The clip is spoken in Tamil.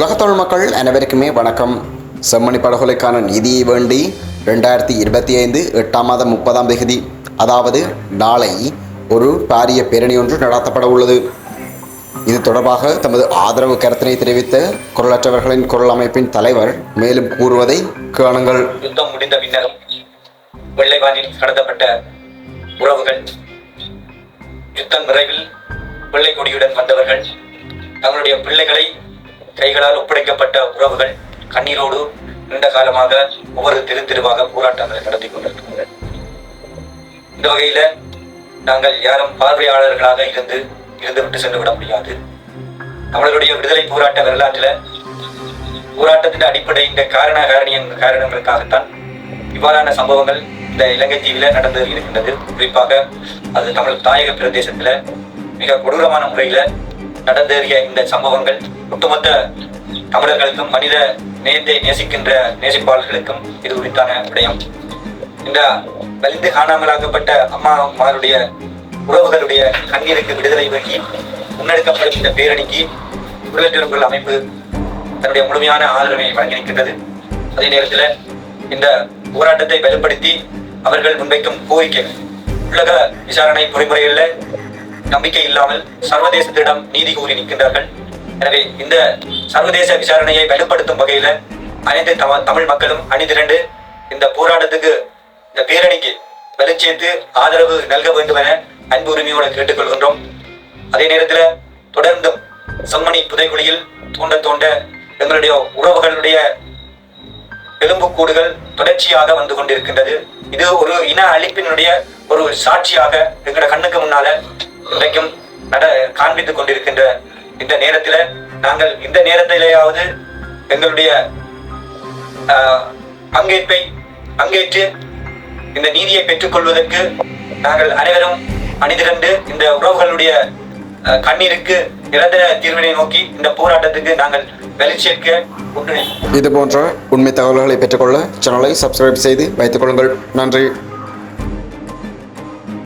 உலகத்தமிழ் மக்கள் அனைவருக்குமே வணக்கம். செம்மணி படுகொலைக்கான நிதியை வேண்டி ரெண்டாயிரத்தி இருபத்தி ஐந்து எட்டாம் மாதம் முப்பதாம் தேதி அதாவது நாளை ஒரு பாரிய பேரணி ஒன்று நடத்தப்பட உள்ளது. இது தொடர்பாக தமது ஆதரவு கருத்தினை தெரிவித்த குரலற்றவர்களின் குரல் அமைப்பின் தலைவர் மேலும் கூறுவதை காணுங்கள். யுத்தம் முடிந்த பின்னரும் வெள்ளைவானில் கடத்தப்பட்ட உறவுகள் யுத்தம் விரைவில் வெள்ளை கொடியுடன் வந்தவர்கள் தங்களுடைய பிள்ளைகளை கைகளால் ஒப்படைக்கப்பட்ட உறவுகள் கண்ணீரோடு நீண்ட காலமாக ஒவ்வொரு தெரு தெருவாக போராட்டங்களை நடத்தி கொண்டிருக்கிறார்கள் இந்த வகையில நாங்கள் யாரும் பார்வையாளர்களாக இருந்து இருந்துவிட்டு சென்று விட முடியாது. தமிழருடைய விடுதலை போராட்ட வரலாற்றில் போராட்டத்தின் அடிப்படை இந்த காரண காரணிய காரணங்களுக்காகத்தான் இவ்வாறான சம்பவங்கள் இந்த இலங்கை தீவில நடந்து இருக்கின்றது. குறிப்பாக அது தமிழ் தாயக பிரதேசத்தில் மிக கொடூரமான முறையில் நடந்தேறிய இந்த சம்பவங்கள் ஒட்டுமொத்த தமிழர்களுக்கும் மனித நேயத்தை நேசிக்கின்ற நேசிப்பாளர்களுக்கும் இது குறித்தான விடயம். இந்த வலிந்து காணாமலாக்கப்பட்ட அம்மாருடைய உறவுகளுடைய கண்ணீருக்கு விடுதலை வேண்டி முன்னெடுக்கப்படும் இந்த பேரணிக்கு விடுதலை அமைப்பு தன்னுடைய முழுமையான ஆதரவை வழங்கியிருக்கின்றது. அதே நேரத்தில் இந்த போராட்டத்தை வலுப்படுத்தி அவர்கள் முன்வைக்கும் கோரிக்கைகள் உலக விசாரணை பொறிமுறைகளில் நம்பிக்கை இல்லாமல் சர்வதேசத்திடம் நீதி கூறி நிற்கின்றார்கள். எனவே இந்த சர்வதேச விசாரணையை வலுப்படுத்தும் வகையில அனைத்து தமிழ் மக்களும் அணிதிரண்டு இந்த போராட்டத்துக்கு இந்த பேரணிக்கு வலுச்சேர்த்து ஆதரவு நல்க வேண்டும் என அன்பு உரிமையோடு கேட்டுக்கொள்கின்றோம். அதே நேரத்தில் தொடர்ந்தும் செம்மணி புதைகுழியில் தோண்ட தோண்ட எங்களுடைய உறவுகளுடைய எலும்புக்கூடுகள் தொடர்ச்சியாக வந்து கொண்டிருக்கின்றது. இது ஒரு இன அழிப்பினுடைய ஒரு சாட்சியாக எங்களோட கண்ணுக்கு முன்னால இன்றைக்கும் நட காண்பித்துக் கொண்டிருக்கின்ற இந்த நேரத்துல நாங்கள் இந்த நேரத்திலேயாவது எங்களுடைய பங்கேற்பை பங்கேற்று இந்த நீதியை பெற்றுக்கொள்வதற்கு நாங்கள் அனைவரும் அணிதிரண்டு இந்த உறவுகளுடைய கண்ணீருக்கு நிரந்தர தீர்வினை நோக்கி இந்த போராட்டத்துக்கு நாங்கள் வெளிச்சேர்க்க இது போன்ற உண்மை தகவல்களை பெற்றுக்கொள்ள சேனலை சப்ஸ்கிரைப் செய்து வைத்துக் கொள்ளுங்கள். நன்றி.